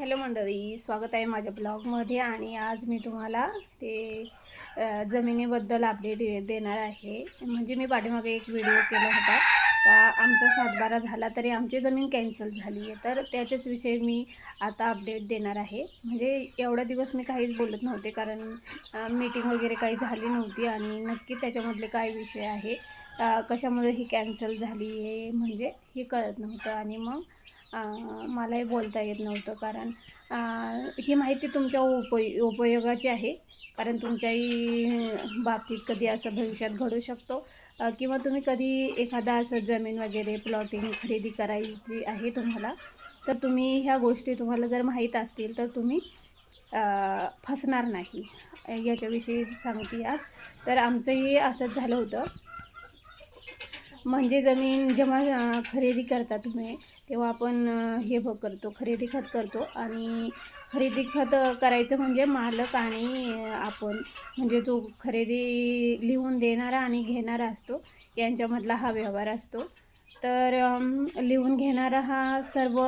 Hello मंडळी स्वागत आहे माझ्या ब्लॉगमध्ये आणि आज मी तुम्हाला ते जमिनीबद्दल अपडेट दे- देणार आहे. म्हणजे मी पाठीमागे एक व्हिडिओ केला होता का आमचा सातबारा झाला तरी आमची जमीन कॅन्सल झाली आहे. तर त्याच्याच विषयी मी आता अपडेट देणार आहे. म्हणजे एवढा दिवस मी काहीच बोलत नव्हते कारण मीटिंग वगैरे काही झाली नव्हती आणि नक्की त्याच्यामधले काय विषय आहे कशामध्ये कशामुळे ही कॅन्सल झाली आहे म्हणजे हे कळत नव्हतं. आणि मग मलाही बोलता येत नव्हतं. कारण ही माहिती तुमच्या उपय उपयोगाची आहे. कारण तुमच्याही बाबतीत कधी असं भविष्यात घडू शकतो. किंवा तुम्ही कधी एखादा असं जमीन वगैरे प्लॉटिंग खरेदी करायची आहे तुम्हाला तर तुम्ही ह्या गोष्टी तुम्हाला जर माहीत असतील तर तुम्ही फसणार नाही. याच्याविषयी सांगते आज. तर आमचंही असंच झालं होतं. म्हणजे जमीन जेव्हा खरेदी करता तुम्ही तेव्हा आपण हे ब करतो खरेदी खत करतो आणि खरेदी खत करायचं म्हणजे मालक आणि आपण. म्हणजे जो खरेदी लिहून देणारा आणि घेणारा असतो यांच्यामधला हा व्यवहार असतो. तर लिहून घेणारा हा सर्व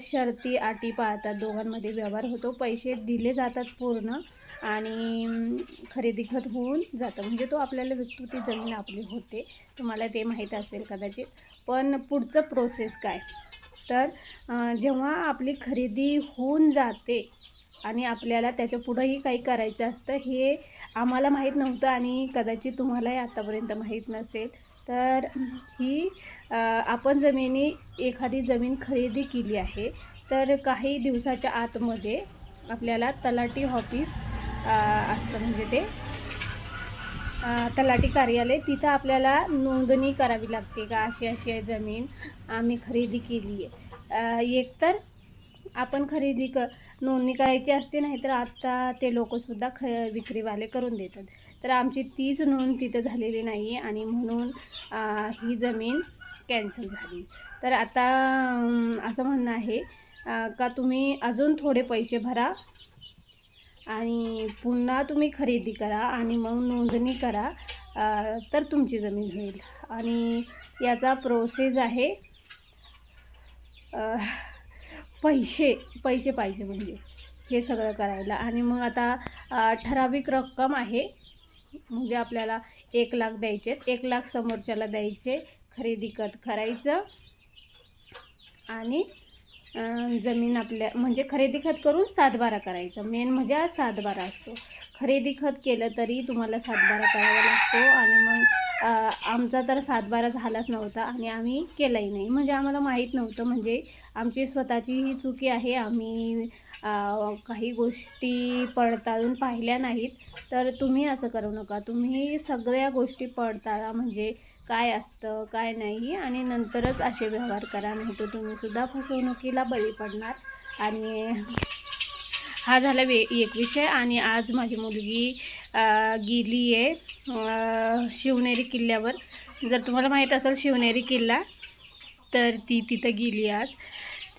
शर्ती अटी पाळतात दोघांमध्ये व्यवहार होतो. पैसे दिले जातात पूर्ण आणि खरेदी खत होऊन जातं. म्हणजे तो आपल्याला विकतो ती जमीन आपली होते. तुम्हाला ते माहीत असेल कदाचित. पण पुढचं प्रोसेस काय? तर जेव्हा आपली खरेदी होऊन जाते आणि आपल्याला त्याच्या पुढंही काही करायचं असतं हे आम्हाला माहीत नव्हतं आणि कदाचित तुम्हालाही आत्तापर्यंत माहीत नसेल. तर ही आपण जमिनी एखादी जमीन खरेदी केली आहे तर काही दिवसाच्या आतमध्ये आपल्याला तलाठी ऑफिस असतं म्हणजे ते. तलाटी तलाठी कार्यालय तिथं आपल्याला नोंदणी करावी लागते का अशी अशी आहे जमीन आम्ही खरेदी केली आहे. एकतर आपण खरेदी क नोंदणी करायची असते नाही तर आत्ता ते लोकंसुद्धा ख विक्रीवाले करून देतात. तर आमची तीच नोंद तिथं झालेली नाही आहे आणि म्हणून ही जमीन कॅन्सल झाली. तर आता असं म्हणणं आहे का तुम्ही अजून थोडे पैसे भरा आणि पुन्हा तुम्ही खरेदी करा आणि मग नोंदणी करा तर तुमची जमीन होईल. आणि याचा प्रोसेस आहे पैसे पैसे पाहिजे म्हणजे हे सगळं करायला. आणि मग आता ठराविक रक्कम आहे म्हणजे आपल्याला एक लाख द्यायचे एक लाख समोरच्याला द्यायचे. खरेदी खत करायचं. आणि जमीन आपल्या म्हणजे खरेदी खत करून सातबारा करायचं. मेन म्हणजे हा सातबारा असतो. खरेदी खत केलं तरी तुम्हाला सातबारा करावा लागतो आणि मग आमचा तर सातबारा झालाच नव्हता आणि आम्ही केलाही नाही. म्हणजे आम्हाला माहीत नव्हतं. म्हणजे आमची स्वतःची ही चुकी आहे. आम्ही काही गोष्टी पडताळून पाहिल्या नाहीत. तर तुम्ही असं करू नका. तुम्ही सगळ्या गोष्टी पडताळा. म्हणजे काय असतं काय नाही आणि नंतरच असे व्यवहार करा. नाही तर तुम्हीसुद्धा फसवणुकीला बळी पडणार आणि हा झाला वे एक विषय आणि आज माझी मुलगी गेली आहे शिवनेरी किल्ल्यावर. जर तुम्हाला माहीत असेल शिवनेरी किल्ला तर ती तिथं गेली आज.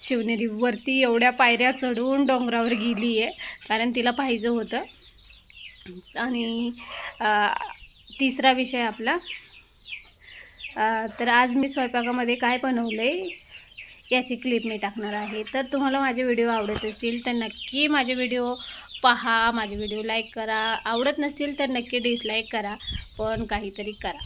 शिवनेरीवरती एवढ्या पायऱ्या चढून डोंगरावर गेली आहे कारण तिला पाहिजे होतं. आणि तिसरा विषय आपला. तर आज मी स्वयंपाकामध्ये काय बनवलं आहे याची क्लिप मी टाकणार आहे. तर तुम्हाला माझे व्हिडिओ आवडत असतील तर नक्की माझे व्हिडिओ पहा. माझे व्हिडिओ लाईक करा. आवडत नसतील तर नक्की डिसलाईक करा. पण काहीतरी करा.